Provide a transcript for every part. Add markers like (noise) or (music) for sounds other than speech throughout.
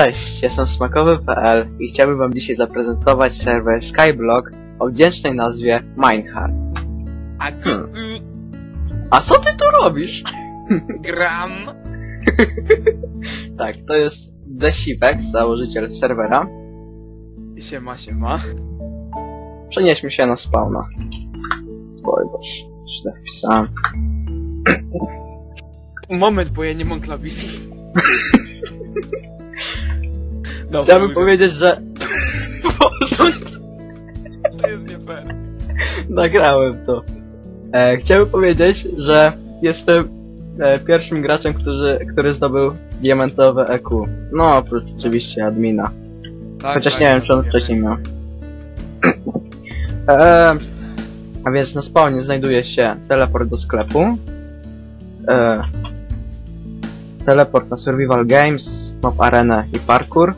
Cześć, jestem smakowy.pl i chciałbym wam dzisiaj zaprezentować serwer Skyblock o wdzięcznej nazwie Minecraft. A Hmm. y, A co ty tu robisz? (laughs) gram. Tak, to jest Desipek, założyciel serwera. Siema, siema. Przenieśmy się na spawna. Oj, boż, źle wpisałem. Moment, bo ja nie mam klawiszy. (laughs) Dobra, Chciałbym już- powiedzieć, że To jest nie fair. nagrałem to. E, chciałbym powiedzieć, że jestem e, pierwszym graczem, który, który zdobył diamentowe EQ. No, oprócz oczywiście admina. Tak, Chociaż tak, nie wiem, czy on wcześniej miał. Eee, a więc na spawnie znajduje się teleport do sklepu. Eee, teleport na Survival Games, Mob Arenę i Parkour.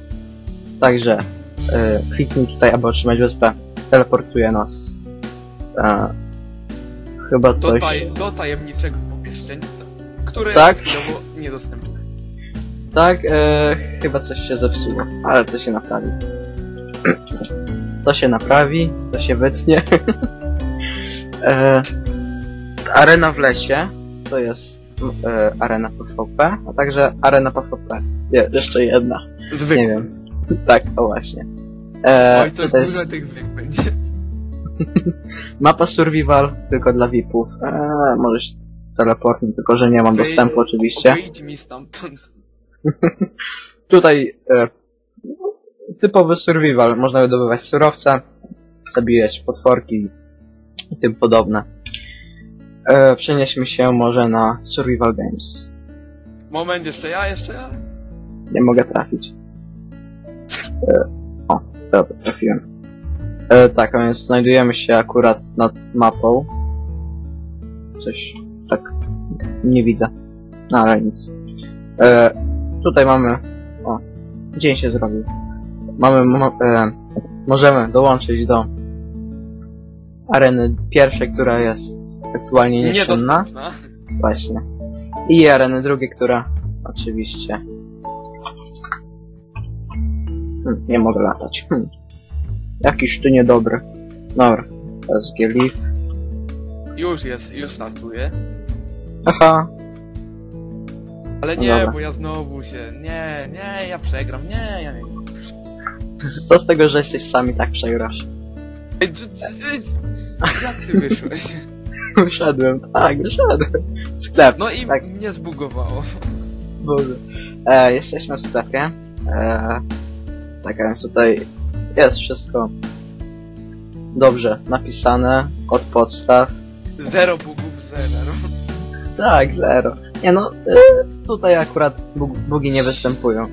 Także e, kliknij tutaj, aby otrzymać wyspę. Teleportuje nas. E, chyba Do, coś... taj, do tajemniczego pomieszczenia, które Tak? jest niedostępne. Tak, e, chyba coś się zepsuło, ale to się naprawi. (clears throat) To się naprawi, to się wytnie. (laughs) e, arena w lesie to jest e, arena PvP, a także arena PvP. Je, jeszcze jedna, Zwykle. nie wiem. (laughs) Tak, o właśnie. E, Oj, coś to dużo jest tych zwyk będzie. (laughs) mapa survival tylko dla VIP-ów. E, możesz teleportnąć, tylko że nie mam Wy- dostępu oczywiście. Wyjdź mi stamtąd. (laughs) Tutaj e, typowy survival. Można wydobywać surowce, zabijać potworki i tym podobne. E, przenieśmy się może na Survival Games. Moment, jeszcze ja, jeszcze ja. Nie mogę trafić. E, o, dobra, trafiłem. E, tak, a więc znajdujemy się akurat nad mapą. Coś tak nie widzę. No ale nic. E, tutaj mamy. O, dzień się zrobił. Mamy. Mo, e, możemy dołączyć do areny pierwszej, która jest aktualnie nieczynna. Właśnie. I areny drugie, która oczywiście. Hm, nie mogę latać. Hm. Jakiś ty niedobry. Dobra. SG Leaf. Już jest, już startuje. Haha. Ale nie, Dobra. bo ja znowu się... Nie, nie, ja przegram, nie, ja nie... Co z tego, że jesteś sami tak przegrasz? Ej, d- d- d- Jak ty wyszłeś? (laughs) Wyszedłem, tak, wyszedłem. Sklep, No i Tak. mnie zbugowało. Boże. E, jesteśmy w sklepie. E, tak, więc tutaj jest wszystko dobrze napisane od podstaw. Zero bugów, zero. Tak, zero. Nie no, y, tutaj akurat bug, bugi nie występują.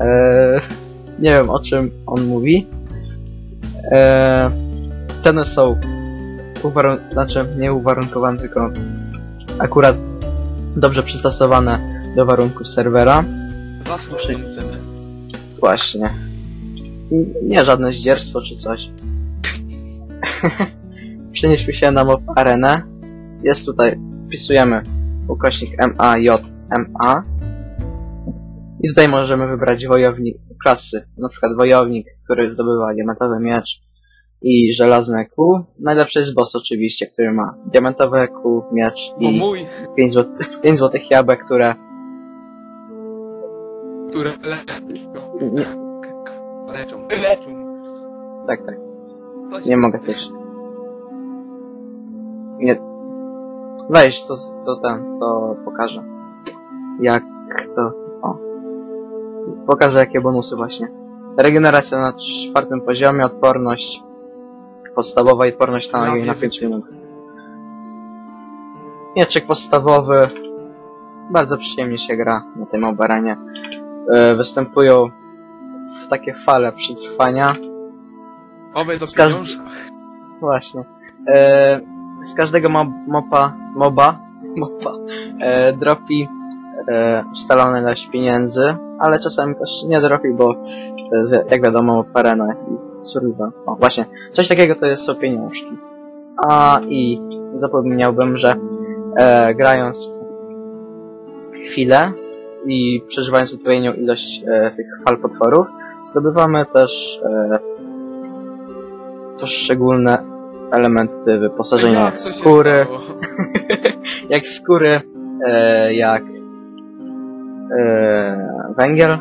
E, nie wiem o czym on mówi. E, ceny są uwarun znaczy nie uwarunkowane, tylko akurat dobrze przystosowane do warunków serwera. Słuszną cenę. Właśnie. Nie żadne zdzierstwo czy coś. (laughs) Przenieśmy się na mob arenę. Jest tutaj, wpisujemy ukośnik MAJMA. I tutaj możemy wybrać wojownik, klasy. Na przykład wojownik, który zdobywa diamentowy miecz i żelazne kół. Najlepszy jest boss oczywiście, który ma diamentowe kół, miecz i mój, 5, zł 5 złotych jabłek, które które. Nie, Leczą. Leczą. tak, tak. Nie mogę też. Nie. Weź, to, to ten, to pokażę. Jak to, o. Pokażę jakie bonusy właśnie. Regeneracja na czwartym poziomie, odporność podstawowa i odporność na nogi na wiem. 5 minut. Mieczyk podstawowy. Bardzo przyjemnie się gra na tym obaranie. E, występują takie fale przetrwania. Oby do Z każ- pieniążka. Właśnie. E, z każdego mob, mopa, moba, (laughs) mopa, e, dropi e, ustalone ilość pieniędzy, ale czasami też nie dropi, bo jest, jak wiadomo, parena i survival. O, właśnie. Coś takiego to jest są pieniążki. A i zapomniałbym, że e, grając chwilę i przeżywając odpowiednią ilość e, tych fal potworów, zdobywamy też e, poszczególne elementy wyposażenia, jak się skóry, (laughs) jak skóry, e, jak e, węgiel.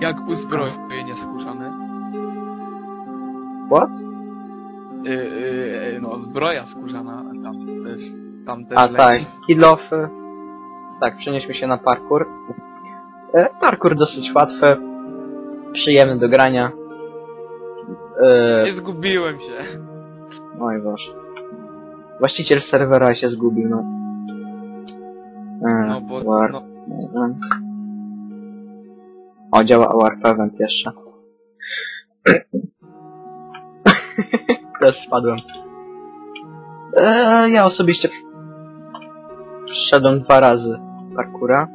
Jak uzbrojenie skórzane. What? Yy, yy, no, zbroja skórzana, tam też, tam też A leci. tak, kilofy. Tak, przenieśmy się na parkour. E, parkour dosyć łatwy, przyjemny do grania. E, Nie zgubiłem się. oj Boże. Właściciel serwera się zgubił, no. E, No bo, war- no, O, działa Warp Event jeszcze. (laughs) Teraz spadłem. E, ja osobiście przeszedłem dwa razy parkura.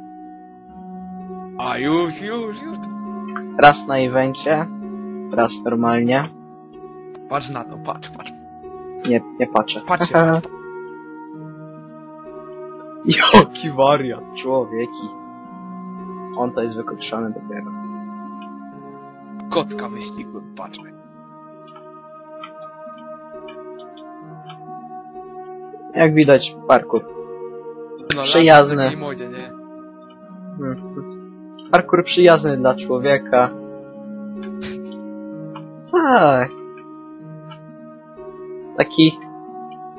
Już, już, już. Raz na evencie, raz normalnie. Patrz na to, patrz, patrz. Nie, nie patrzę. Patrzcie, patrz. (laughs) Jaki wariat, człowieki. On to jest wykokszony dopiero. Kotka wyścigłem, patrz. Jak widać, parkour. No, Przyjazny. w modzie, nie? Mhm. Parkour przyjazny dla człowieka. Tak. Taki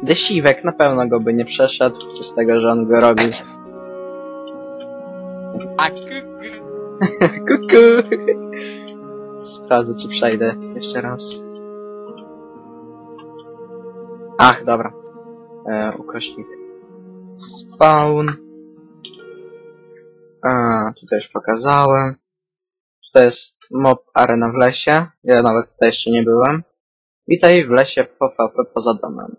desiwek na pewno go by nie przeszedł, przez tego, że on go robi. A k- k- (laughs) Kuku. Sprawdzę, czy przejdę jeszcze raz. Ach, dobra. E, ukośnik. Spawn. A, tutaj już pokazałem. Tutaj jest mob arena w lesie. Ja nawet tutaj jeszcze nie byłem. Witaj w lesie PvP poza domem.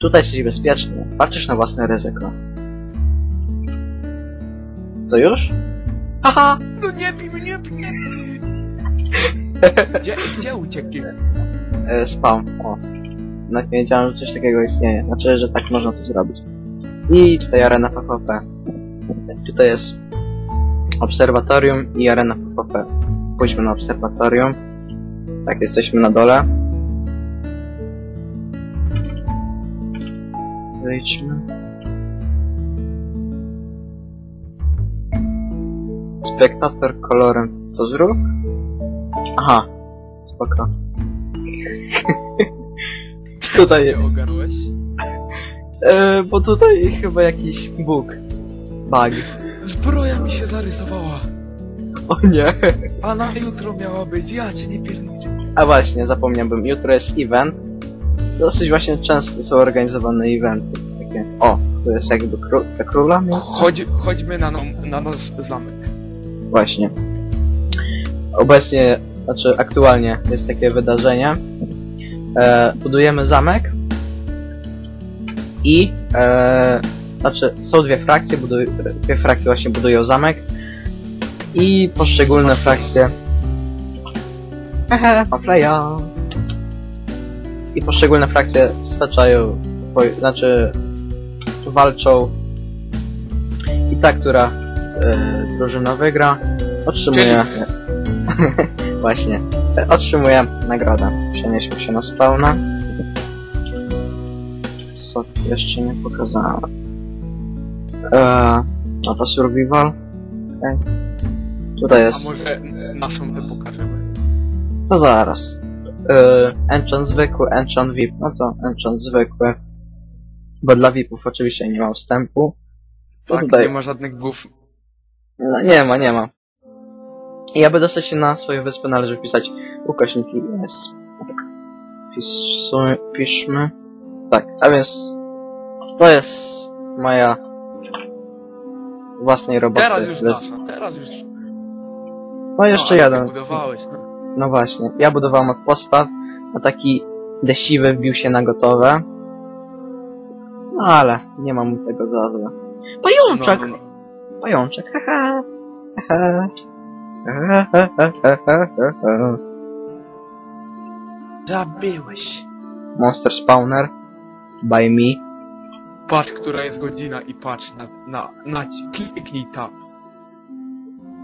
Tutaj jesteś bezpieczny. Patrzysz na własne ryzyko. To już? Haha! No nie bij mnie, nie bij mnie. (laughs) Gdzie, gdzie uciekli? E, spawn. O. Nawet nie wiedziałem, że coś takiego istnieje. Znaczy, że tak można to zrobić. I tutaj arena PvP. Tutaj jest obserwatorium i arena PvP. Pójdźmy na obserwatorium. Tak, jesteśmy na dole. Wyjdźmy. Spektator kolorem to zrób? Aha, spoko. (laughs) Tutaj, Nie ogarłeś? e, bo tutaj chyba jakiś bóg. Bug. Zbroja mi się zarysowała. O nie. A na jutro miała być, ja cię nie pierdolę. A właśnie, zapomniałbym, jutro jest event. Dosyć właśnie często są organizowane eventy. Takie, o, to jest jakby kró króla? Chodź, chodźmy na, no, na nasz zamek. Właśnie. Obecnie, znaczy aktualnie jest takie wydarzenie. E, budujemy zamek i e, znaczy są dwie frakcje, buduj, dwie frakcje właśnie budują zamek i poszczególne frakcje Hehe, Mafleja. I poszczególne frakcje staczają, znaczy walczą i ta, która e, drużyna wygra, otrzymuje (laughs) właśnie, e, otrzymuje nagrodę. Przenieśmy się na spawna. Co jeszcze nie pokazałem? E, no to survival. Okay. Tutaj A jest... może naszą pokażemy? No zaraz. Yy, enchant zwykły, enchant VIP. No to enchant zwykły. Bo dla VIPów oczywiście nie ma wstępu. To Tak, tutaj. nie ma żadnych buf. No, nie ma, nie ma. I aby dostać się na swoją wyspę należy wpisać ukośniki. Pisu, piszmy. Tak, a więc to jest moja własnej roboty. Teraz już wys- nasza, teraz już. No jeszcze no, jeden. Budowałeś, no. No właśnie, ja budowałem od podstaw, a taki desiwy wbił się na gotowe. No ale nie mam mu tego za złe. Pajączek! No, no, no. Pajączek, haha! Haha! Haha, haha, haha. Zabiłeś. Monster Spawner by me. Patrz, która jest godzina i patrz na, na, na, kliknij tab.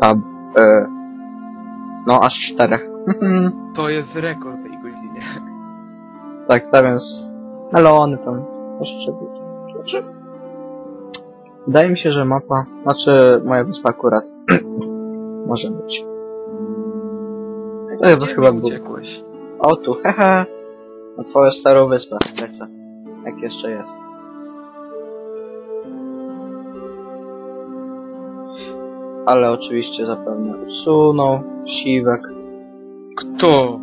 Tab. E, no, aż czterech. (laughs) To jest rekord tej godzinie. tak, tak więc melony tam jeszcze Wydaje mi się, że mapa, znaczy moja wyspa akurat (clears throat) może być. To chyba, chyba uciekłeś? O tu, hehe. Na twoją starą wyspę lecę. Jak jeszcze jest. Ale oczywiście zapewne usunął siwek. Kto?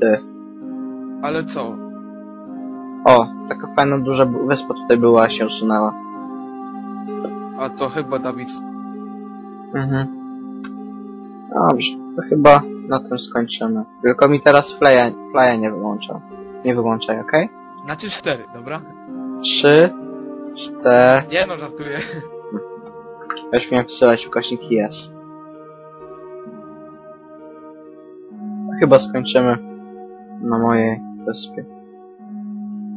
Ty. Ale co? O, taka fajna duża wyspa tutaj była, się usunęła. A to chyba Dawid. Mhm. Dobrze, to chyba na tym skończymy. Tylko mi teraz flya, flya nie wyłącza. Nie wyłączaj, okej? Znaczy cztery, dobra? Trzy, cztery. Nie no, żartuję. Już miałem wsyłać ukośnik yes. To chyba skończymy na mojej wyspie.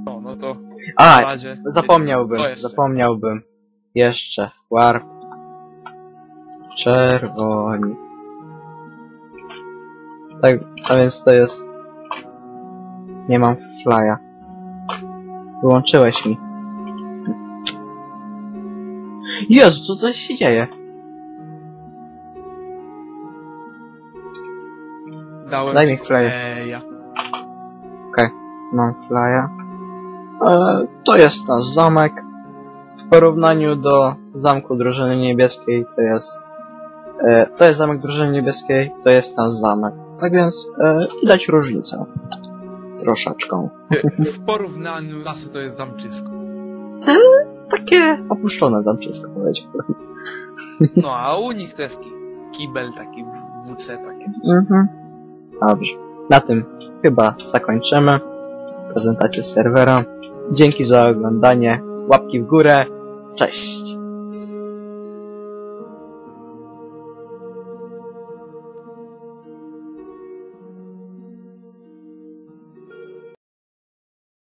No, no to A, razie. zapomniałbym, jeszcze? zapomniałbym. Jeszcze, warp. Czerwoni. Tak, a więc to jest... Nie mam flya. Wyłączyłeś mi. Jezu, co to się dzieje? Dałem Daj mi flyer. fleja. Mam flya. E, to jest nasz zamek. W porównaniu do zamku drużyny niebieskiej to jest... E, to jest zamek drużyny niebieskiej, to jest nasz zamek. Tak więc e, widać różnicę. Troszeczkę. W porównaniu lasy to jest zamczysko. Takie opuszczone zamczysko powiedziałbym. No, a u nich to jest ki kibel taki w WC takie. Mhm. Dobrze. Na tym chyba zakończymy prezentację serwera. Dzięki za oglądanie. Łapki w górę. Cześć.